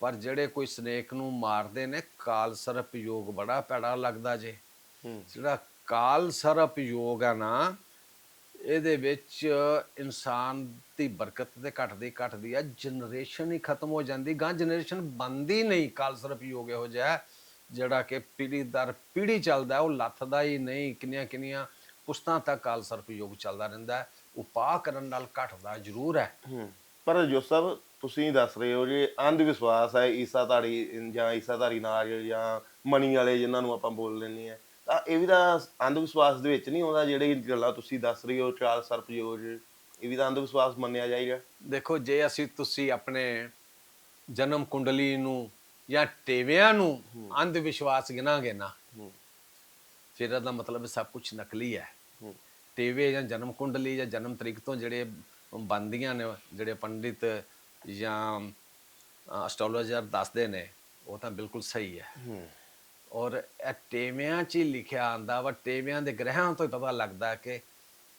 ਪਰ ਜਿਹੜੇ ਕੋਈ ਸਨੇਕ ਨੂੰ ਮਾਰਦੇ ਨੇ ਕਾਲ ਸਰਪ ਯੋਗ ਬੜਾ ਭੈੜਾ ਲੱਗਦਾ ਜੇ। ਹੂੰ। ਜਿਹੜਾ ਕਾਲ ਸਰਪ ਯੋਗ ਆ ਨਾ ਇਹਦੇ ਵਿੱਚ ਇਨਸਾਨ ਦੀ ਬਰਕਤ ਤੇ ਘਟਦੀ ਘਟਦੀ ਆ ਜਨਰੇਸ਼ਨ ਹੀ ਖਤਮ ਹੋ ਜਾਂਦੀ। ਗਾਂ ਜਨਰੇਸ਼ਨ ਬੰਦੀ ਨਹੀਂ ਕਾਲ ਸਰਪ ਯੋਗ ਇਹੋ ਜਿਹਾ ਹੈ, ਜਿਹੜਾ ਕਿ ਪੀੜ੍ਹੀ ਦਰ ਪੀੜ੍ਹੀ ਚੱਲਦਾ ਹੈ, ਉਹ ਲੱਥਦਾ ਹੀ ਨਹੀਂ ਕਿੰਨੀਆਂ ਕਿੰਨੀਆਂ ਪੁਸਤਾਂ ਤੱਕ ਕਾਲ ਸਰਪ ਯੋਗ ਚੱਲਦਾ ਰਹਿੰਦਾ ਹੈ। ਉਪਾਅ ਕਰਨ ਨਾਲ ਘਟਦਾ ਜ਼ਰੂਰ ਹੈ। ਹੂੰ। ਪਰ ਜੋ ਸਭ ਤੁਸੀਂ ਦੱਸ ਰਹੇ ਹੋ ਜੇ ਅੰਧ ਵਿਸ਼ਵਾਸ ਹੈ ਈਸਾ ਧਾਰੀ ਜਾਂ ਈਸਾ ਧਾਰੀ ਨਾਜ ਜਾਂ ਮਣੀ ਵਾਲੇ ਜਿਨ੍ਹਾਂ ਨੂੰ ਆਪਾਂ ਬੋਲ ਲੈਂਦੇ ਆ ਤਾਂ ਇਹ ਵੀ ਤਾਂ ਅੰਧ ਵਿਸ਼ਵਾਸ ਦੇ ਵਿੱਚ ਨਹੀਂ ਆਉਂਦਾ ਜਿਹੜੇ ਗੱਲਾਂ ਤੁਸੀਂ ਦੱਸ ਰਹੇ ਹੋ ਚਾਲ ਸਰਪ ਯੋਜ ਇਹ ਵੀ ਤਾਂ ਅੰਧ ਵਿਸ਼ਵਾਸ ਮੰਨਿਆ ਜਾਏਗਾ। ਦੇਖੋ ਜੇ ਅਸੀਂ ਤੁਸੀਂ ਆਪਣੇ ਜਨਮ ਕੁੰਡਲੀ ਨੂੰ ਜਾਂ ਟੇਵਿਆਂ ਨੂੰ ਅੰਧ ਵਿਸ਼ਵਾਸ ਗਿਨਾਂਗੇ ਨਾ ਫਿਰ ਇਹਦਾ ਮਤਲਬ ਸਭ ਕੁਝ ਨਕਲੀ ਹੈ। ਹੂੰ। ਟੇਵੇ ਜਾਂ ਜਨਮ ਕੁੰਡਲੀ ਜਾਂ ਜਨਮ ਤਰੀਕ ਤੋਂ ਜਿਹੜੇ ਬੰਦੀਆਂ ਨੇ ਜਿਹੜੇ ਪੰਡਿਤ ਜਾਂ ਐਸਟ੍ਰੋਲੋਜਰ ਦੱਸਦੇ ਨੇ ਉਹ ਤਾਂ ਬਿਲਕੁਲ ਸਹੀ ਹੈ ਔਰ ਇਹ ਟੇਵਿਆਂ 'ਚ ਲਿਖਿਆ ਆਂਦਾ ਵਾ ਟੇਵਿਆਂ ਦੇ ਗ੍ਰਹਿਾਂ ਤੋਂ ਪਤਾ ਲੱਗਦਾ ਕਿ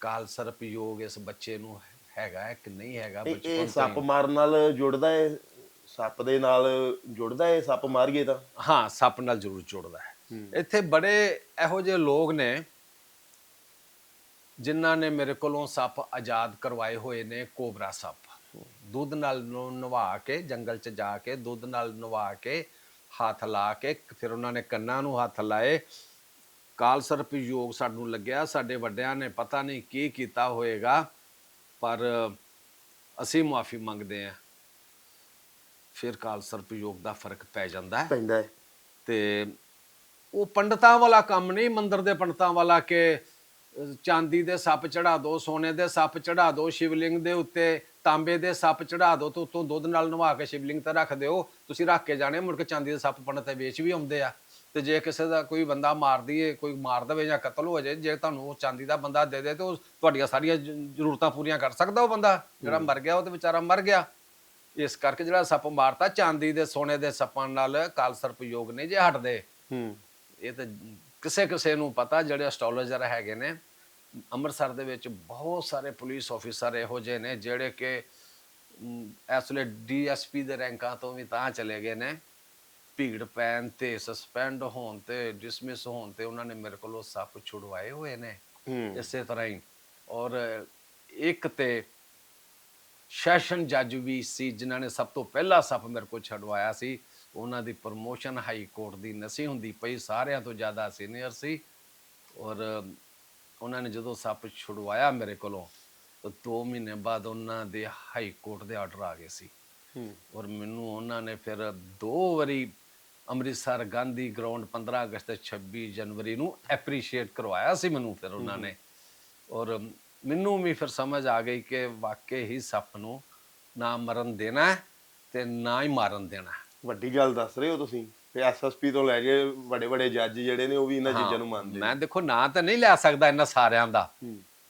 ਕਾਲ ਸਰਪ ਯੋਗ ਇਸ ਬੱਚੇ ਨੂੰ ਹੈਗਾ ਹੈ ਕਿ ਨਹੀਂ ਹੈਗਾ ਬਚਪਨ ਸੱਪ ਤੋਂ ਹੀ। ਮਾਰਨ ਨਾਲ ਜੁੜਦਾ ਹੈ ਸੱਪ ਦੇ ਨਾਲ ਜੁੜਦਾ ਹੈ ਸੱਪ ਮਾਰ ਗਏ ਤਾਂ ਹਾਂ ਸੱਪ ਨਾਲ ਜ਼ਰੂਰ ਜੁੜਦਾ ਹੂੰ। ਇੱਥੇ ਬੜੇ ਇਹੋ ਜਿਹੇ ਲੋਕ ਨੇ ਜਿਨ੍ਹਾਂ ਨੇ ਮੇਰੇ ਕੋਲੋਂ ਸੱਪ ਆਜ਼ਾਦ ਕਰਵਾਏ ਹੋਏ ਨੇ ਕੋਬਰਾ ਸੱਪ। ਦੁੱਧ ਨਾਲ ਨੂੰ ਨਵਾ ਕੇ ਜੰਗਲ 'ਚ ਜਾ ਕੇ ਦੁੱਧ ਨਾਲ ਨਵਾ ਕੇ ਹੱਥ ਲਾ ਕੇ ਫਿਰ ਉਹਨਾਂ ਨੇ ਕੰਨਾਂ ਨੂੰ ਹੱਥ ਲਾਏ। ਕਾਲ ਸਰਪ ਯੋਗ ਸਾਨੂੰ ਲੱਗਿਆ ਸਾਡੇ ਵੱਡਿਆਂ ਨੇ ਪਤਾ ਨਹੀਂ ਕੀ ਕੀਤਾ ਹੋਏਗਾ ਪਰ ਅਸੀਂ ਮਾਫੀ ਮੰਗਦੇ ਹਾਂ। ਫਿਰ ਕਾਲ ਸਰਪ ਯੋਗ ਦਾ ਫ਼ਰਕ ਪੈ ਜਾਂਦਾ ਹੈ। ਪੈਂਦਾ ਹੈ। ਤੇ ਉਹ ਪੰਡਤਾਂ ਵਾਲਾ ਕੰਮ ਨਹੀਂ ਮੰਦਰ ਦੇ ਪੰਡਤਾਂ ਵਾਲਾ ਕਿ ਚਾਂਦੀ ਦੇ ਸੱਪ ਚੜਾ ਦਿਓ ਸੋਨੇ ਦੇ ਸੱਪ ਚੜਾ ਦਿਓ ਸ਼ਿਵਲਿੰਗ ਦੇ ਉੱਤੇ ਤਾਂਬੇ ਦੇ ਸੱਪ ਚੜਾ ਦਿਓ ਤੇ ਉੱਤੋਂ ਦੁੱਧ ਨਾਲ ਨਵਾ ਕੇ ਸ਼ਿਵਲਿੰਗ ਤੇ ਰੱਖ ਦਿਓ। ਤੁਸੀਂ ਰੱਖ ਕੇ ਜਾਣੇ ਮੁੜ ਕੇ ਚਾਂਦੀ ਦੇ ਸੱਪ ਪੰਡਤ ਤੇ ਵੇਚ ਵੀ ਆਉਂਦੇ ਆ। ਤੇ ਜੇ ਕਿਸੇ ਦਾ ਕੋਈ ਬੰਦਾ ਮਾਰ ਦਈਏ ਕੋਈ ਮਾਰ ਦੇਵੇ ਜਾਂ ਕਤਲ ਹੋ ਜਾਏ ਜੇ ਤੁਹਾਨੂੰ ਉਹ ਚਾਂਦੀ ਦਾ ਬੰਦਾ ਦੇ ਦੇ ਤੇ ਉਹ ਤੁਹਾਡੀਆਂ ਸਾਰੀਆਂ ਜ਼ਰੂਰਤਾਂ ਪੂਰੀਆਂ ਕਰ ਸਕਦਾ ਉਹ ਬੰਦਾ। ਜਿਹੜਾ ਮਰ ਗਿਆ ਉਹ ਤੇ ਵਿਚਾਰਾ ਮਰ ਗਿਆ। ਇਸ ਕਰਕੇ ਜਿਹੜਾ ਸੱਪ ਮਾਰਤਾ ਚਾਂਦੀ ਦੇ ਸੋਨੇ ਦੇ ਸੱਪਾਂ ਨਾਲ ਕਾਲ ਸਰਪ ਯੋਗ ਨਹੀਂ ਜੇ ਹਟਦੇ। ਹੂੰ। ਇਹ ਤਾਂ ਕਿਸੇ ਕਿਸੇ ਨੂੰ ਪਤਾ ਜਿਹੜੇ ਐਸਟ੍ਰੋਲੋਜਰ ਹੈਗੇ ਨੇ ਅੰਮ੍ਰਿਤਸਰ ਦੇ ਵਿੱਚ ਬਹੁਤ ਸਾਰੇ ਪੁਲਿਸ ਆਫੀਸਰ ਇਹੋ ਜਿਹੇ ਨੇ ਜਿਹੜੇ ਕਿ ਇਸ ਵੇਲੇ ਡੀਐਸਪੀ ਦੇ ਰੈਂਕਾਂ ਤੋਂ ਵੀ ਤਾਂ ਚਲੇ ਗਏ ਨੇ। ਭੀੜ ਪੈਣ ਤੇ ਸਸਪੈਂਡ ਹੋਣ ਤੇ ਡਿਸਮਿਸ ਹੋਣ ਤੇ ਉਹਨਾਂ ਨੇ ਮੇਰੇ ਕੋਲੋਂ ਸੱਪ ਛੁਡਵਾਏ ਹੋਏ ਨੇ। ਇਸੇ ਤਰ੍ਹਾਂ ਹੀ। ਔਰ ਇੱਕ ਤੇ ਸੈਸ਼ਨ ਜੱਜ ਵੀ ਸੀ ਜਿਨ੍ਹਾਂ ਨੇ ਸਭ ਤੋਂ ਪਹਿਲਾ ਸੱਪ ਮੇਰੇ ਕੋਲ ਛਡਵਾਇਆ ਸੀ। ਉਹਨਾਂ ਦੀ ਪ੍ਰਮੋਸ਼ਨ ਹਾਈ ਕੋਰਟ ਦੀ ਨਸੀ ਹੁੰਦੀ ਪਈ ਸਾਰਿਆਂ ਤੋਂ ਜ਼ਿਆਦਾ ਸੀਨੀਅਰ ਸੀ ਔਰ ਉਹਨਾਂ ਨੇ ਜਦੋਂ ਸੱਪ ਛੁਡਵਾਇਆ ਮੇਰੇ ਕੋਲੋਂ ਤਾਂ 2 ਮਹੀਨੇ ਬਾਅਦ ਉਹਨਾਂ ਦੇ ਹਾਈ ਕੋਰਟ ਦੇ ਆਰਡਰ ਆ ਗਏ ਸੀ। ਹੂੰ। ਔਰ ਮੈਨੂੰ ਉਹਨਾਂ ਨੇ ਫਿਰ ਦੋ ਵਾਰੀ ਅੰਮ੍ਰਿਤਸਰ ਗਾਂਧੀ ਗਰਾਊਂਡ 15 ਅਗਸਤ ਤੇ 26 ਜਨਵਰੀ ਨੂੰ ਐਪਰੀਸ਼ੀਏਟ ਕਰਵਾਇਆ ਸੀ ਮੈਨੂੰ ਫਿਰ ਉਹਨਾਂ ਨੇ। ਔਰ ਮੈਨੂੰ ਵੀ ਫਿਰ ਸਮਝ ਆ ਗਈ ਕਿ ਵਾਕਈ ਹੀ ਸੱਪ ਨੂੰ ਨਾ ਮਰਨ ਦੇਣਾ ਤੇ ਨਾ ਹੀ ਮਾਰਨ ਦੇਣਾ। ਵੱਡੀ ਗੱਲ ਦੱਸ ਰਹੇ ਹੋ ਤੁਸੀਂ। ਤੇ ਐਸਐਸਪੀ ਤੋਂ ਲੈ ਕੇ ਵੱਡੇ ਵੱਡੇ ਜੱਜ ਜਿਹੜੇ ਨੇ ਉਹ ਵੀ ਇਹਨਾਂ ਚੀਜ਼ਾਂ ਨੂੰ ਮੰਨਦੇ ਨੇ। ਮੈਂ ਦੇਖੋ ਨਾਂ ਤਾਂ ਨਹੀਂ ਲੈ ਸਕਦਾ ਇਹਨਾਂ ਸਾਰਿਆਂ ਦਾ।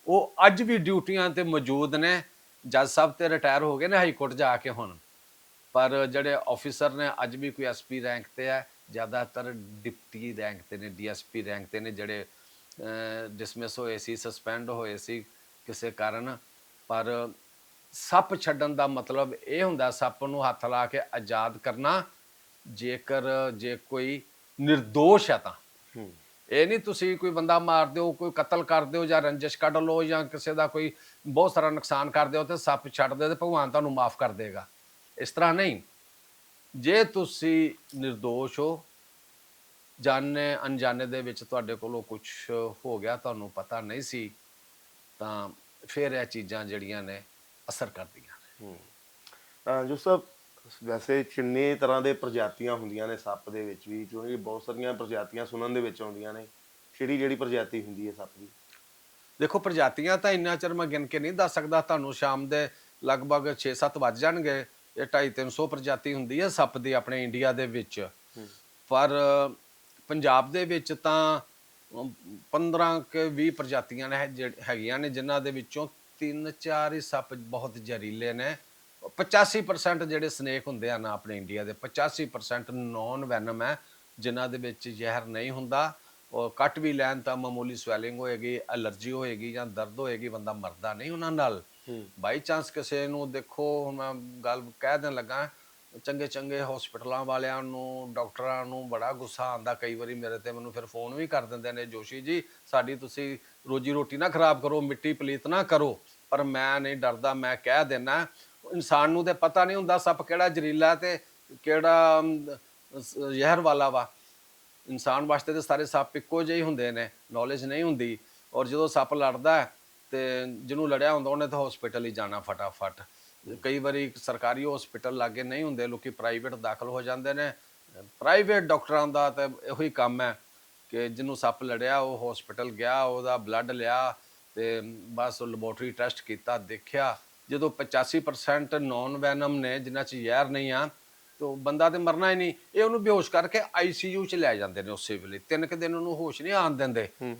ਉਹ ਅੱਜ ਵੀ ਡਿਊਟੀਆਂ ਤੇ ਮੌਜੂਦ ਨੇ। ਜੱਜ ਸਾਹਿਬ ਤੇ ਰਿਟਾਇਰ ਹੋ ਗਏ ਨੇ ਹਾਈ ਕੋਰਟ ਜਾ ਕੇ ਹੁਣ। ਪਰ ਜਿਹੜੇ ਆਫੀਸਰ ਨੇ ਅੱਜ ਵੀ ਕੋਈ ਐਸਪੀ ਰੈਂਕ ਤੇ ਹੈ। ਜ਼ਿਆਦਾਤਰ ਡਿਪਟੀ ਰੈਂਕ ਤੇ ਨੇ ਡੀਐਸਪੀ ਰੈਂਕ ਤੇ ਨੇ ਜਿਹੜੇ ਡਿਸਮਿਸ ਹੋਏ ਸੀ ਸਸਪੈਂਡ ਹੋਏ ਸੀ ਕਿਸੇ ਕਾਰਨ। ਪਰ ਸੱਪ ਛੱਡਣ ਦਾ ਮਤਲਬ ਇਹ ਹੁੰਦਾ ਸੱਪ ਨੂੰ ਹੱਥ ਲਾ ਕੇ ਆਜ਼ਾਦ ਕਰਨਾ ਜੇਕਰ ਜੇ ਕੋਈ ਨਿਰਦੋਸ਼ ਹੈ ਤਾਂ। ਇਹ ਨਹੀਂ ਤੁਸੀਂ ਕੋਈ ਬੰਦਾ ਮਾਰ ਦਿਓ ਕੋਈ ਕਤਲ ਕਰ ਦਿਓ ਜਾਂ ਰੰਜਿਸ਼ ਕੱਢ ਲਓ ਜਾਂ ਕਿਸੇ ਦਾ ਕੋਈ ਬਹੁਤ ਸਾਰਾ ਨੁਕਸਾਨ ਕਰ ਦਿਓ ਤੇ ਸੱਪ ਛੱਡ ਦਿਓ ਤੇ ਭਗਵਾਨ ਤੁਹਾਨੂੰ ਮਾਫ ਕਰ ਦੇਗਾ। ਇਸ ਤਰ੍ਹਾਂ ਨਹੀਂ। ਜੇ ਤੁਸੀਂ ਨਿਰਦੋਸ਼ ਹੋ ਜਾਣੇ ਅਣਜਾਣੇ ਦੇ ਵਿੱਚ ਤੁਹਾਡੇ ਕੋਲੋਂ ਕੁਝ ਹੋ ਗਿਆ ਤੁਹਾਨੂੰ ਪਤਾ ਨਹੀਂ ਸੀ ਤਾਂ ਫਿਰ ਇਹ ਚੀਜ਼ਾਂ ਜਿਹੜੀਆਂ ਨੇ ਅਸਰ ਕਰਦੀਆਂ ਨੇ। ਤਾਂ ਜੋ ਸਭ ਵੈਸੇ ਕਿੰਨੇ ਤਰ੍ਹਾਂ ਦੇ ਪ੍ਰਜਾਤੀਆਂ ਹੁੰਦੀਆਂ ਨੇ ਸੱਪ ਦੇ ਵਿੱਚ ਵੀ ਕਿਉਂਕਿ ਬਹੁਤ ਸਾਰੀਆਂ ਪ੍ਰਜਾਤੀਆਂ ਸੁਣਨ ਦੇ ਵਿੱਚ ਆਉਂਦੀਆਂ ਨੇ। ਕਿਹੜੀ ਜਿਹੜੀ ਪ੍ਰਜਾਤੀ ਹੁੰਦੀ ਹੈ ਸੱਪ ਦੀ? ਦੇਖੋ ਪ੍ਰਜਾਤੀਆਂ ਤਾਂ ਇੰਨਾ ਚਿਰ ਮੈਂ ਗਿਣ ਕੇ ਨਹੀਂ ਦੱਸ ਸਕਦਾ ਤੁਹਾਨੂੰ ਸ਼ਾਮ ਦੇ ਲਗਭਗ 6-7 ਵੱਜ ਜਾਣਗੇ। ਇਹ 250-300 ਪ੍ਰਜਾਤੀ ਹੁੰਦੀ ਹੈ ਸੱਪ ਦੀ ਆਪਣੇ ਇੰਡੀਆ ਦੇ ਵਿੱਚ। ਪਰ ਪੰਜਾਬ ਦੇ ਵਿੱਚ ਤਾਂ ਅਮ, 15 ਕਿ 20 ਪ੍ਰਜਾਤੀਆਂ ਨੇ ਹੈਗੀਆਂ ਨੇ ਜਿਨ੍ਹਾਂ ਦੇ ਵਿੱਚੋਂ 3-4 ਹੀ ਸੱਪ ਬਹੁਤ ਜ਼ਹਿਰੀਲੇ ਨੇ। 85% ਜਿਹੜੇ ਸਨੇਕ ਹੁੰਦੇ ਆ ਨਾ ਆਪਣੇ ਇੰਡੀਆ ਦੇ 85% ਨੌਨ ਵੈਨਮ ਹੈ ਜਿਨ੍ਹਾਂ ਦੇ ਵਿੱਚ ਜ਼ਹਿਰ ਨਹੀਂ ਹੁੰਦਾ। ਔਰ ਕੱਟ ਵੀ ਲੈਣ ਤਾਂ ਮਾਮੂਲੀ ਸਵੈਲਿੰਗ ਹੋਏਗੀ ਐਲਰਜੀ ਹੋਏਗੀ ਜਾਂ ਦਰਦ ਹੋਏਗੀ ਬੰਦਾ ਮਰਦਾ ਨਹੀਂ ਉਹਨਾਂ ਨਾਲ। ਬਾਈ ਚਾਂਸ ਕਿਸੇ ਨੂੰ ਦੇਖੋ ਹੁਣ ਮੈਂ ਗੱਲ ਕਹਿ ਦੇਣ ਲੱਗਾ ਚੰਗੇ ਚੰਗੇ ਹਸਪੀਟਲਾਂ ਵਾਲਿਆਂ ਨੂੰ ਡਾਕਟਰਾਂ ਨੂੰ ਬੜਾ ਗੁੱਸਾ ਆਂਦਾ ਕਈ ਵਾਰੀ ਮੇਰੇ ਤੇ ਮੈਨੂੰ ਫਿਰ ਫੋਨ ਵੀ ਕਰ ਦਿੰਦੇ ਨੇ ਜੋਸ਼ੀ ਜੀ ਸਾਡੀ ਤੁਸੀਂ ਰੋਜੀ ਰੋਟੀ ਨਾ ਖਰਾਬ ਕਰੋ ਮਿੱਟੀ ਪਲੀਤ ਨਾ ਕਰੋ। ਪਰ ਮੈਂ ਨਹੀਂ ਡਰਦਾ ਮੈਂ ਕਹਿ ਦੇਣਾ ਇਨਸਾਨ ਨੂੰ ਤੇ ਪਤਾ ਨਹੀਂ ਹੁੰਦਾ ਸੱਪ ਕਿਹੜਾ ਜ਼ਹਿਰੀਲਾ ਤੇ ਕਿਹੜਾ ਜ਼ਹਿਰ ਵਾਲਾ ਵਾ। ਇਨਸਾਨ ਵਾਸਤੇ ਤੇ ਸਾਰੇ ਸੱਪ ਇੱਕੋ ਜਿਹੇ ਹੀ ਹੁੰਦੇ ਨੇ ਨੌਲੇਜ ਨਹੀਂ ਹੁੰਦੀ। ਔਰ ਜਦੋਂ ਸੱਪ ਲੜਦਾ ਹੈ, ਤੇ ਜਿਹਨੂੰ ਲੜਿਆ ਹੁੰਦਾ ਉਹਨੇ ਤਾਂ ਹਸਪੀਟਲ ਹੀ ਜਾਣਾ ਫਟਾਫਟ। ਕਈ ਵਾਰੀ ਸਰਕਾਰੀ ਹਸਪੀਟਲ ਲਾਗੇ ਨਹੀਂ ਹੁੰਦੇ ਲੋਕੀ ਪ੍ਰਾਈਵੇਟ ਦਾਖਲ ਹੋ ਜਾਂਦੇ ਨੇ। ਪ੍ਰਾਈਵੇਟ ਡਾਕਟਰਾਂ ਦਾ ਤਾਂ ਇਹੋ ਹੀ ਕੰਮ ਹੈ ਕਿ ਜਿਹਨੂੰ ਸੱਪ ਲੜਿਆ ਉਹ ਹਸਪੀਟਲ ਗਿਆ ਉਹਦਾ ਬਲੱਡ ਲਿਆ ਤੇ ਬਸ ਲੈਬੋਰਟਰੀ ਟੈਸਟ ਕੀਤਾ ਦੇਖਿਆ। ਜਦੋਂ 85% ਨੌਨ ਵੈਨਮ ਨੇ ਜਿਨ੍ਹਾਂ 'ਚ ਜ਼ਹਿਰ ਨਹੀਂ ਆ ਤੋ ਬੰਦਾ ਤੇ ਮਰਨਾ ਹੀ ਨਹੀਂ। ਇਹ ਉਹਨੂੰ ਬੇਹੋਸ਼ ਕਰਕੇ ਆਈਸੀਯੂ 'ਚ ਲੈ ਜਾਂਦੇ ਨੇ ਉਸੇ ਵੇਲੇ। ਤਿੰਨ ਕੁ ਦਿਨ ਉਹਨੂੰ ਹੋਸ਼ ਨਹੀਂ ਆਣ ਦਿੰਦੇ। ਹੂੰ।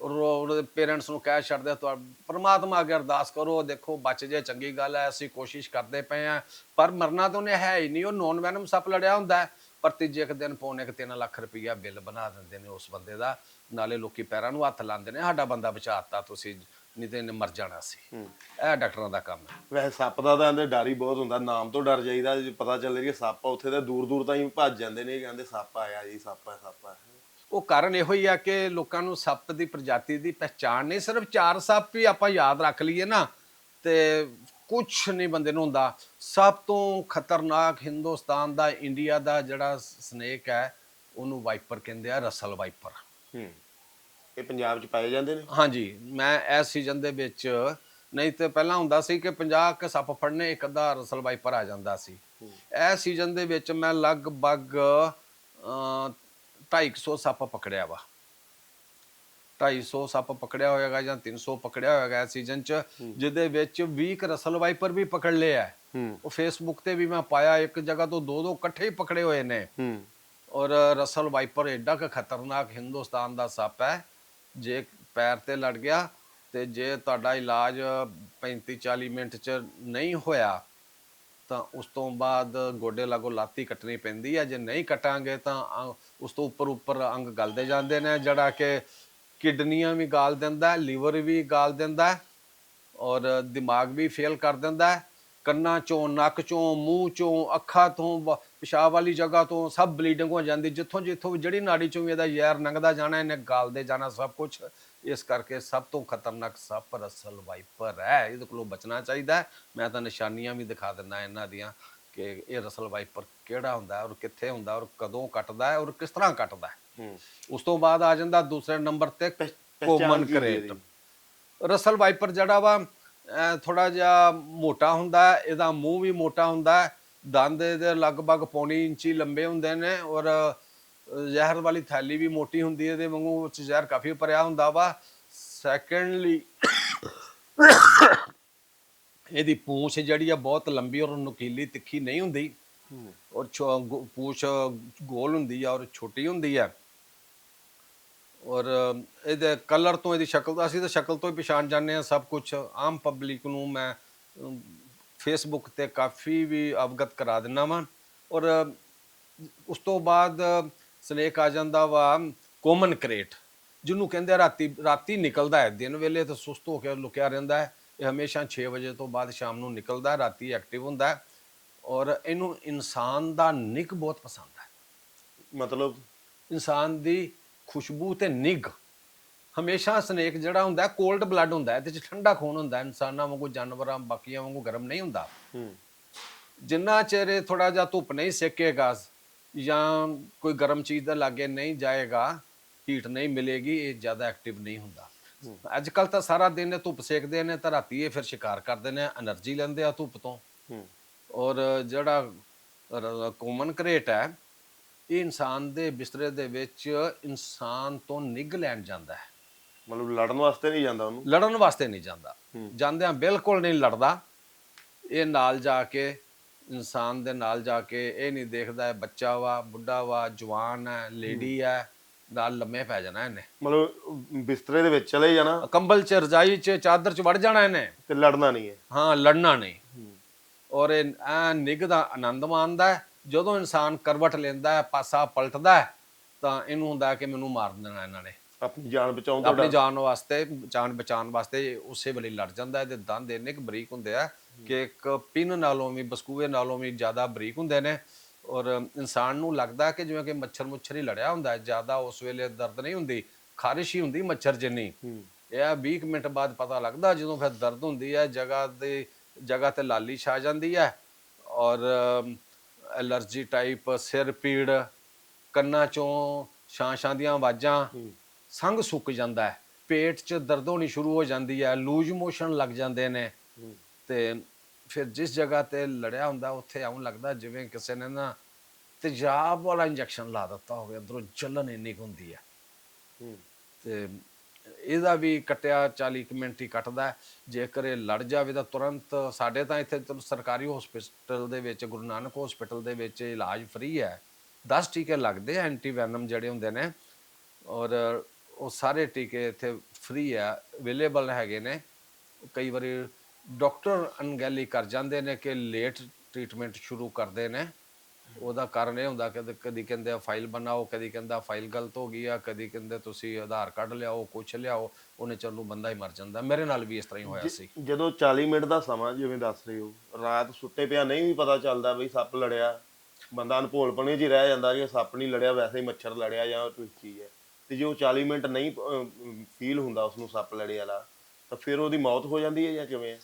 ਔਰ ਉਹ- ਉਹਦੇ ਪੇਰੈਂਟਸ ਨੂੰ ਕਹਿ ਛੱਡਦੇ ਤੁਹਾ ਪਰਮਾਤਮਾ ਅੱਗੇ ਅਰਦਾਸ ਕਰੋ ਦੇਖੋ ਬਚ ਜੇ ਚੰਗੀ ਗੱਲ ਹੈ ਅਸੀਂ ਕੋਸ਼ਿਸ਼ ਕਰਦੇ ਪਏ ਆ ਪਰ ਮਰਨਾ ਤਾਂ ਉਹਨੇ ਹੈ ਹੀ ਨਹੀਂ। ਉਹ ਨੌਨ ਵੈਨਮ ਸੱਪ ਲੜਿਆ ਹੁੰਦਾ ਹੈ। ਪਰ ਤੀਜੇ ਇੱਕ ਦਿਨ ਪੌਣੇ ਕੁ 3 ਲੱਖ ਰੁਪਈਆ ਬਿੱਲ ਬਣਾ ਦਿੰਦੇ ਨੇ ਉਸ ਬੰਦੇ ਦਾ। ਨਾਲੇ ਲੋਕੀ ਪੈਰਾਂ ਨੂੰ ਹੱਥ ਲਾਉਂਦੇ ਨੇ ਸਾਡਾ ਬੰਦਾ ਬਚਾਤਾ ਤੁਸੀਂ ਨਹੀਂ ਤੇ ਇਹਨੇ ਮਰ ਜਾਣਾ ਸੀ। ਇਹ ਡਾਕਟਰਾਂ ਦਾ ਕੰਮ ਹੈ। ਵੈਸੇ ਸੱਪ ਦਾ ਤਾਂ ਇਹਦੇ ਡਰ ਹੀ ਬਹੁਤ ਹੁੰਦਾ ਨਾਮ ਤੋਂ ਡਰ ਜਾਈਦਾ ਜੇ ਪਤਾ ਚੱਲੇ ਕਿ ਸੱਪ ਆ ਉੱਥੇ ਤਾਂ ਦੂਰ ਦੂਰ ਤਾਈਂ ਭੱਜ ਜਾਂਦੇ ਨੇ ਕਹਿੰਦੇ ਸੱਪ ਆਇਆ ਜੀ ਸੱਪ ਆ ਸੱਪ ਆ। ਉਹ ਕਾਰਨ ਇਹੋ ਹੀ ਆ ਕਿ ਲੋਕਾਂ ਨੂੰ ਸੱਪ ਦੀ ਪ੍ਰਜਾਤੀ ਦੀ ਪਹਿਚਾਣ ਨਹੀਂ ਸਿਰਫ ਚਾਰ ਸੱਪ ਹੀ ਆਪਾਂ ਯਾਦ ਰੱਖ ਲਈਏ ਨਾ ਤੇ ਕੁਝ ਨਹੀਂ ਬੰਦੇ ਨੂੰ ਹੁੰਦਾ। ਸਭ ਤੋਂ ਖਤਰਨਾਕ ਹਿੰਦੁਸਤਾਨ ਦਾ ਇੰਡੀਆ ਦਾ ਜਿਹੜਾ ਸਨੇਕ ਹੈ ਉਹਨੂੰ ਵਾਈਪਰ ਕਹਿੰਦੇ ਆ ਰਸਲ ਵਾਈਪਰ। ਹੂੰ। ਇਹ ਪੰਜਾਬ 'ਚ ਪਾਏ ਜਾਂਦੇ ਨੇ? ਹਾਂਜੀ। ਮੈਂ ਇਸ ਸੀਜ਼ਨ ਦੇ ਵਿੱਚ ਨਹੀਂ ਤੇ ਪਹਿਲਾਂ ਹੁੰਦਾ ਸੀ ਕਿ 50 ਕ ਸੱਪ ਫੜਨੇ ਇੱਕ ਅੱਧਾ ਰਸਲ ਵਾਈਪਰ ਆ ਜਾਂਦਾ ਸੀ। ਇਸ ਸੀਜ਼ਨ ਦੇ ਵਿੱਚ ਮੈਂ ਲਗਭਗ ਅ 250 ਸੱਪ ਪਕੜਿਆ ਵਾ। 250 ਸੱਪ ਪਕੜਿਆ ਹੋਏਗਾ ਜਾਂ 300 ਪਕੜਿਆ ਹੋਏਗਾ ਸੀਜ਼ਨ ਚ ਜਿਹਦੇ ਵਿੱਚ 20 ਕ ਰਸਲ ਵਾਈਪਰ ਵੀ ਪਕੜ ਲਿਆ ਉਹ ਫੇਸਬੁੱਕ ਤੇ ਵੀ ਮੈਂ ਪਾਇਆ ਇੱਕ ਜਗ੍ਹਾ ਤੋਂ ਦੋ ਦੋ ਇਕੱਠੇ ਹੀ ਪਕੜੇ ਹੋਏ ਨੇ। ਔਰ ਰਸਲ ਵਾਈਪਰ ਐਡਾ ਕੁ ਖਤਰਨਾਕ ਹਿੰਦੁਸਤਾਨ ਦਾ ਸੱਪ ਹੈ। ਜੇ ਪੈਰ ਤੇ ਲੜ ਗਿਆ ਤੇ ਜੇ ਤੁਹਾਡਾ ਇਲਾਜ 35 40 ਮਿੰਟ ਚ ਨਹੀਂ ਹੋਇਆ ਤਾਂ ਉਸ ਤੋਂ ਬਾਅਦ ਗੋਡੇ ਲਾਗੋ ਲਾਤੀ ਕੱਟਣੀ ਪੈਂਦੀ ਹੈ। ਜੇ ਨਹੀਂ ਕਟਾਂਗੇ ਤਾਂ ਉਸ ਤੋਂ ਉੱਪਰ ਉੱਪਰ ਅੰਗ ਗਲਦੇ ਜਾਂਦੇ ਨੇ ਜਿਹੜਾ ਕਿ ਕਿਡਨੀਆਂ ਵੀ ਗਾਲ ਦਿੰਦਾ ਲੀਵਰ ਵੀ ਗਾਲ ਦਿੰਦਾ ਔਰ ਦਿਮਾਗ ਵੀ ਫੇਲ ਕਰ ਦਿੰਦਾ ਕੰਨਾਂ ਚੋਂ, ਨੱਕ ਚੋਂ, ਮੂੰਹ ਚੋਂ, ਅੱਖਾਂ ਤੋਂ, ਬ- ਪਿਸ਼ਾਬ ਵਾਲੀ ਜਗ੍ਹਾ ਤੋਂ ਸਭ ਬਲੀਡਿੰਗ ਹੋ ਜਾਂਦੀ। ਜਿੱਥੋਂ ਜਿੱਥੋਂ ਜਿਹੜੀ ਨਾੜੀ ਚੋਂ ਵੀ ਇਹਦਾ ਜ਼ਹਿਰ ਲੰਘਦਾ ਜਾਣਾ, ਇਹਨੇ ਗਾਲਦੇ ਜਾਣਾ ਸਭ ਕੁਝ ਇਸ ਕਰਕੇ ਸਭ ਤੋਂ ਖਤਰਨਾਕ ਸੱਪ ਰਸਲ ਵਾਈਪਰ ਹੈ। ਇਹਦੇ ਕੋਲੋਂ ਬਚਣਾ ਚਾਹੀਦਾ ਮੈਂ ਤਾਂ ਨਿਸ਼ਾਨੀਆਂ ਵੀ ਦਿਖਾ ਦਿੰਦਾ ਇਹਨਾਂ ਦੀਆਂ ਕਿ ਇਹ ਰਸਲ ਵਾਈਪਰ ਕਿਹੜਾ ਹੁੰਦਾ ਔਰ ਕਿੱਥੇ ਹੁੰਦਾ ਔਰ ਕਦੋਂ ਕੱਟਦਾ ਔਰ ਕਿਸ ਤਰ੍ਹਾਂ ਕੱਟਦਾ ਉਸ ਤੋਂ ਬਾਅਦ ਆ ਜਾਂਦਾ ਦੂਸਰੇ ਨੰਬਰ ਤੇ ਕੋਮਨ ਕਰੇਟ? ਰਸਲ ਵਾਈਪਰ ਜਿਹੜਾ ਵਾ ਥੋੜਾ ਜਿਹਾ ਮੋਟਾ ਹੁੰਦਾ ਇਹਦਾ ਮੂੰਹ ਵੀ ਮੋਟਾ ਹੁੰਦਾ ਦੰਦ ਇਹਦੇ ਲਗਭਗ ਪੌਣੀ ਇੰਚੀ ਲੰਬੇ ਹੁੰਦੇ ਨੇ ਔਰ ਜ਼ਹਿਰ ਵਾਲੀ ਥੈਲੀ ਵੀ ਮੋਟੀ ਹੁੰਦੀ ਹੈ ਇਹਦੇ ਵਾਂਗੂ ਉਹ 'ਚ ਜ਼ਹਿਰ ਕਾਫੀ ਭਰਿਆ ਹੁੰਦਾ ਵਾ। ਸੈਕੰਡਲੀ ਇਹਦੀ ਪੂੰਛ ਜਿਹੜੀ ਆ ਬਹੁਤ ਲੰਬੀ ਔਰ ਨੁਕੀਲੀ ਤਿੱਖੀ ਨਹੀਂ ਹੁੰਦੀ। ਔਰ ਪੂਛ ਗੋਲ ਹੁੰਦੀ ਆ ਔਰ ਛੋਟੀ ਹੁੰਦੀ ਆ। ਔਰ ਇਹਦੇ ਕਲਰ ਤੋਂ ਇਹਦੀ ਸ਼ਕਲ ਤੋਂ ਅਸੀਂ ਤਾਂ ਸ਼ਕਲ ਤੋਂ ਹੀ ਪਛਾਣ ਜਾਂਦੇ ਆ ਸਭ ਕੁਝ ਆਮ ਪਬਲਿਕ ਨੂੰ ਮੈਂ ਫੇਸਬੁੱਕ ਤੇ ਕਾਫੀ ਵੀ ਅਵਗਤ ਕਰਾ ਦਿੰਨਾ ਵਾਂ। ਔਰ ਉਸ ਤੋਂ ਬਾਅਦ ਸਨੇਕ ਆ ਜਾਂਦਾ ਵਾ ਕੋਮਨ ਕ੍ਰੇਟ ਜਿਹਨੂੰ ਕਹਿੰਦੇ ਰਾਤੀ ਰਾਤੀ ਨਿਕਲਦਾ ਹੈ। ਦਿਨ ਵੇਲੇ ਤਾਂ ਸੁਸਤ ਹੋ ਕੇ ਲੁਕਿਆ ਰਹਿੰਦਾ ਹੈ। ਇਹ ਹਮੇਸ਼ਾ 6 ਵਜੇ ਤੋਂ ਬਾਅਦ ਸ਼ਾਮ ਨੂੰ ਨਿਕਲਦਾ ਹੈ, ਰਾਤੀ ਐਕਟਿਵ ਹੁੰਦਾ ਹੈ। ਔਰ ਇਹਨੂੰ ਇਨਸਾਨ ਦਾ ਨਿੱਘ ਬਹੁਤ ਪਸੰਦ ਹੈ। ਮਤਲਬ? ਇਨਸਾਨ ਦੀ ਖੁਸ਼ਬੂ ਤੇ ਨਿਗ ਹਮੇਸ਼ਾ ਸਨੇਕ ਜਿਹੜਾ ਹੁੰਦਾ ਕੋਲਡ ਬਲੱਡ ਹੁੰਦਾ ਇਹਦੇ ਚ ਠੰਡਾ ਖੂਨ ਹੁੰਦਾ ਇਨਸਾਨਾਂ ਵਾਂਗੂ ਜਾਨਵਰਾਂ ਬਾਕੀਆਂ ਵਾਂਗੂ ਗਰਮ ਨਹੀਂ ਹੁੰਦਾ। ਜਿੰਨਾ ਚਿਰ ਥੋੜਾ ਜਿਹਾ ਧੁੱਪ ਨਹੀਂ ਸੇਕੇਗਾ ਜਾਂ ਕੋਈ ਗਰਮ ਚੀਜ਼ ਦਾ ਲਾਗੇ ਨਹੀਂ ਜਾਏਗਾ ਹੀਟ ਨਹੀਂ ਮਿਲੇਗੀ ਇਹ ਜ਼ਿਆਦਾ ਐਕਟਿਵ ਨਹੀਂ ਹੁੰਦਾ। ਅੱਜ ਕੱਲ ਤਾਂ ਸਾਰਾ ਦਿਨ ਧੁੱਪ ਸੇਕਦੇ ਨੇ ਤਾਂ ਰਾਤੀ ਇਹ ਫਿਰ ਸ਼ਿਕਾਰ ਕਰਦੇ ਨੇ એનર્ਜੀ ਲੈਂਦੇ ਆ ਧੁੱਪ ਤੋਂ। ਔਰ ਜਿਹੜਾ ਕੋਮਨ ਕ੍ਰੇਟ ਹੈ ਇਹ ਇਨਸਾਨ ਦੇ ਬਿਸਤਰੇ ਦੇ ਵਿੱਚ ਇਨਸਾਨ ਤੋਂ ਨਿੱਘ ਲੈਣ ਜਾਂਦਾ ਹੈ। ਮਤਲਬ ਲੜਨ ਵਾਸਤੇ ਨਹੀਂ ਜਾਂਦਾ ਉਹਨੂੰ? ਲੜਨ ਵਾਸਤੇ ਨਹੀਂ ਜਾਂਦਾ। ਜਾਂਦਿਆਂ ਬਿਲਕੁਲ ਨਹੀਂ ਲੜਦਾ। ਇਹ ਨਾਲ ਜਾ ਕੇ ਇਨਸਾਨ ਦੇ ਨਾਲ ਜਾ ਕੇ ਇਹ ਨਹੀਂ ਦੇਖਦਾ ਹੈ ਬੱਚਾ ਵਾ ਬੁੱਢਾ ਵਾ ਜਵਾਨ ਹੈ ਲੇਡੀ ਹੈ। ਨਾਲ ਲੰਮੇ ਪੈ ਜਾਣਾ ਇਹਨੇ। ਮਤਲਬ ਬਿਸਤਰੇ ਦੇ ਵਿੱਚ ਚਲੇ ਜਾਣਾ। ਕੰਬਲ ਚ ਰਜਾਈ ਚ ਚਾਦਰ ਚ ਵੜ ਜਾਣਾ ਇਹਨੇ। ਤੇ ਲੜਨਾ ਨਹੀਂ ਹੈ। ਹਾਂ ਲੜਨਾ ਨਹੀਂ। ਔਰ ਇਹ ਨਿੱਘ ਦਾ ਆਨੰਦ ਮਾਣਦਾ ਹੈ। ਜਦੋਂ ਇਨਸਾਨ ਕਰਵਟ ਲੈਂਦਾ ਹੈ ਪਾਸਾ ਪਲਟਦਾ ਹੈ ਤਾਂ ਇਹਨੂੰ ਹੁੰਦਾ ਕਿ ਮੈਨੂੰ ਮਾਰ ਦੇਣਾ ਇਹਨਾਂ ਨੇ। ਆਪਣੀ ਜਾਨ ਬਚਾਉਣ ਤੋਂ ਆਪਣੀ ਜਾਨ ਵਾਸਤੇ ਜਾਨ ਬਚਾਉਣ ਵਾਸਤੇ ਉਸੇ ਵੇਲੇ ਲੜ ਜਾਂਦਾ ਹੈ ਤੇ ਦੰਦ ਇੰਨੇ ਕੁ ਬਰੀਕ ਹੁੰਦੇ ਆ ਕਿ ਇੱਕ ਪਿਨ ਨਾਲੋਂ ਵੀ ਬਸਕੂਏ ਨਾਲੋਂ ਵੀ ਜ਼ਿਆਦਾ ਬਰੀਕ ਹੁੰਦੇ ਨੇ ਔਰ ਇਨਸਾਨ ਨੂੰ ਲੱਗਦਾ ਕਿ ਜਿਵੇਂ ਕਿ ਮੱਛਰ ਮੁੱਛਰ ਹੀ ਲੜਿਆ ਹੁੰਦਾ ਹੈ ਜ਼ਿਆਦਾ ਉਸ ਵੇਲੇ ਦਰਦ ਨਹੀਂ ਹੁੰਦੀ ਖਾਰਿਸ਼ ਹੀ ਹੁੰਦੀ ਮੱਛਰ ਜਿੰਨੀ। ਇਹ ਆ 20 ਕੁ ਮਿੰਟ ਬਾਅਦ ਪਤਾ ਲੱਗਦਾ ਜਦੋਂ ਫਿਰ ਦਰਦ ਹੁੰਦੀ ਹੈ ਜਗ੍ਹਾ ਦੇ ਜਗ੍ਹਾ ਤੇ ਲਾਲੀ ਛਾ ਜਾਂਦੀ ਹੈ ਔਰ ਐਲਰਜੀ ਟਾਈਪ ਸਿਰ ਪੀੜ ਕੰਨਾਂ ਚੋਂ ਛਾਂ ਛਾਂ ਦੀਆਂ ਆਵਾਜ਼ਾਂ ਸੰਗ ਸੁੱਕ ਜਾਂਦਾ ਹੈ। ਪੇਟ 'ਚ ਦਰਦ ਹੋਣੀ ਸ਼ੁਰੂ ਹੋ ਜਾਂਦੀ ਹੈ ਲੂਜ ਮੋਸ਼ਨ ਲੱਗ ਜਾਂਦੇ ਨੇ। ਤੇ ਫਿਰ ਜਿਸ ਜਗ੍ਹਾ ਤੇ ਲੜਿਆ ਹੁੰਦਾ ਉੱਥੇ ਆਉਂ ਲੱਗਦਾ ਜਿਵੇਂ ਕਿਸੇ ਨੇ ਨਾ ਤੇਜ਼ਾਬ ਵਾਲਾ ਇੰਜੈਕਸ਼ਨ ਲਾ ਦਿੱਤਾ ਹੋਵੇ ਅੰਦਰੋਂ ਜਲਨ ਇੰਨੀ ਹੁੰਦੀ ਹੂੰ। ਤੇ ਇਹਦਾ ਵੀ ਕਟਿਆ 40 ਕੁ ਮਿੰਟ ਹੀ ਕੱਟਦਾ ਹੈ। ਜੇਕਰ ਇਹ ਲੜ ਜਾਵੇ ਤਾਂ ਤੁਰੰਤ ਸਾਡੇ ਤਾਂ ਇੱਥੇ ਚਲੋ ਸਰਕਾਰੀ ਹਸਪੀਟਲ ਦੇ ਵਿੱਚ, ਗੁਰੂ ਨਾਨਕ ਹਸਪੀਟਲ ਦੇ ਵਿੱਚ ਇਲਾਜ ਫ੍ਰੀ ਹੈ। 10 ਟੀਕੇ ਲੱਗਦੇ ਆ ਐਂਟੀ ਜਿਹੜੇ ਹੁੰਦੇ ਨੇ ਔਰ ਉਹ ਸਾਰੇ ਟੀਕੇ ਇੱਥੇ ਫ੍ਰੀ ਆ ਅਵੇਲੇਬਲ ਹੈਗੇ ਨੇ। ਕਈ ਵਾਰੀ ਡਾਕਟਰ ਅਣਗਹਿਲੀ ਕਰ ਜਾਂਦੇ ਨੇ ਕਿ ਲੇਟ ਟ੍ਰੀਟਮੈਂਟ ਸ਼ੁਰੂ ਕਰਦੇ ਨੇ। ਉਹਦਾ ਕਾਰਨ ਇਹ ਹੁੰਦਾ ਕਿ ਕਦੀ ਕਹਿੰਦੇ ਆ ਫਾਈਲ ਬਣਾਓ ਕਦੀ ਕਹਿੰਦਾ ਫਾਈਲ ਗਲਤ ਹੋ ਗਈ ਆ ਕਦੀ ਕਹਿੰਦੇ ਤੁਸੀਂ ਆਧਾਰ ਕਾਰਡ ਲਿਆਓ ਕੁਛ ਲਿਆਓ ਉਹਨੇ ਚੱਲ ਨੂੰ ਬੰਦਾ ਹੀ ਮਰ ਜਾਂਦਾ। ਮੇਰੇ ਨਾਲ ਵੀ ਇਸ ਤਰ੍ਹਾਂ ਹੀ ਹੋਇਆ ਸੀ। ਜਦੋਂ 40 ਮਿੰਟ ਦਾ ਸਮਾਂ ਜਿਵੇਂ ਦੱਸ ਰਹੇ ਹੋ ਰਾਤ ਸੁੱਤੇ ਪਿਆ ਨਹੀਂ ਵੀ ਪਤਾ ਚੱਲਦਾ ਬਈ ਸੱਪ ਲੜਿਆ ਬੰਦਾ ਅਨਭੋਲਪਣੇ 'ਚ ਹੀ ਰਹਿ ਜਾਂਦਾ ਕਿ ਸੱਪ ਨਹੀਂ ਲੜਿਆ ਵੈਸੇ ਹੀ ਮੱਛਰ ਲੜਿਆ ਜਾਂ ਕੋਈ ਚੀਜ਼ ਹੈ। ਤੇ ਜੇ ਉਹ 40 ਮਿੰਟ ਨਹੀਂ ਫੀਲ ਹੁੰਦਾ ਉਸ ਨੂੰ ਸੱਪ ਲੜੇ ਵਾਲਾ ਤਾਂ ਫਿਰ ਉਹਦੀ ਮੌਤ ਹੋ ਜਾਂਦੀ ਹੈ ਜਾਂ ਕਿਵੇਂ?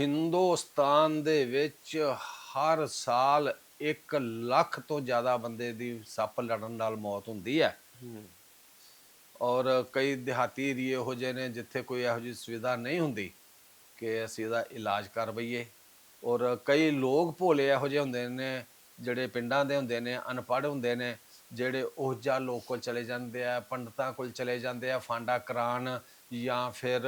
ਹਿੰਦੁਸਤਾਨ ਦੇ ਵਿੱਚ ਹਰ ਸਾਲ 1 ਲੱਖ ਤੋਂ ਜ਼ਿਆਦਾ ਬੰਦੇ ਦੀ ਸੱਪ ਲੜਨ ਨਾਲ ਮੌਤ ਹੁੰਦੀ ਹੈ। ਔਰ ਕਈ ਦਿਹਾਤੀ ਏਰੀਏ ਇਹੋ ਜਿਹੇ ਨੇ ਜਿੱਥੇ ਕੋਈ ਇਹੋ ਜਿਹੀ ਸੁਵਿਧਾ ਨਹੀਂ ਹੁੰਦੀ ਕਿ ਅਸੀਂ ਇਹਦਾ ਇਲਾਜ ਕਰ ਬਈਏ। ਔਰ ਕਈ ਲੋਕ ਭੋਲੇ ਇਹੋ ਜਿਹੇ ਹੁੰਦੇ ਨੇ ਜਿਹੜੇ ਪਿੰਡਾਂ ਦੇ ਹੁੰਦੇ ਨੇ ਅਨਪੜ੍ਹ ਹੁੰਦੇ ਨੇ ਜਿਹੜੇ ਉਹ ਜਿਹਾ ਲੋਕ ਕੋਲ ਚਲੇ ਜਾਂਦੇ ਆ ਪੰਡਤਾਂ ਕੋਲ ਚਲੇ ਜਾਂਦੇ ਆ ਫਾਂਡਾ ਕਰਾਨ ਜਾਂ ਫਿਰ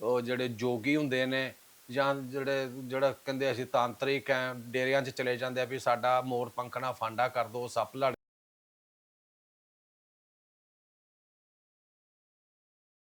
ਉਹ ਜਿਹੜੇ ਜੋਗੀ ਹੁੰਦੇ ਨੇ ਜਾਂ ਜਿਹੜੇ, ਜਿਹੜਾ ਕਹਿੰਦੇ ਅਸੀਂ ਤਾਂਤਰਿਕ ਹੈ ਡੇਰਿਆਂ 'ਚ ਚਲੇ ਜਾਂਦੇ ਆ ਵੀ ਸਾਡਾ ਮੋਰ ਪੰਖਣਾ, ਫਾਂਡਾ ਕਰ ਦਿਓ ਸੱਪ ਲੜ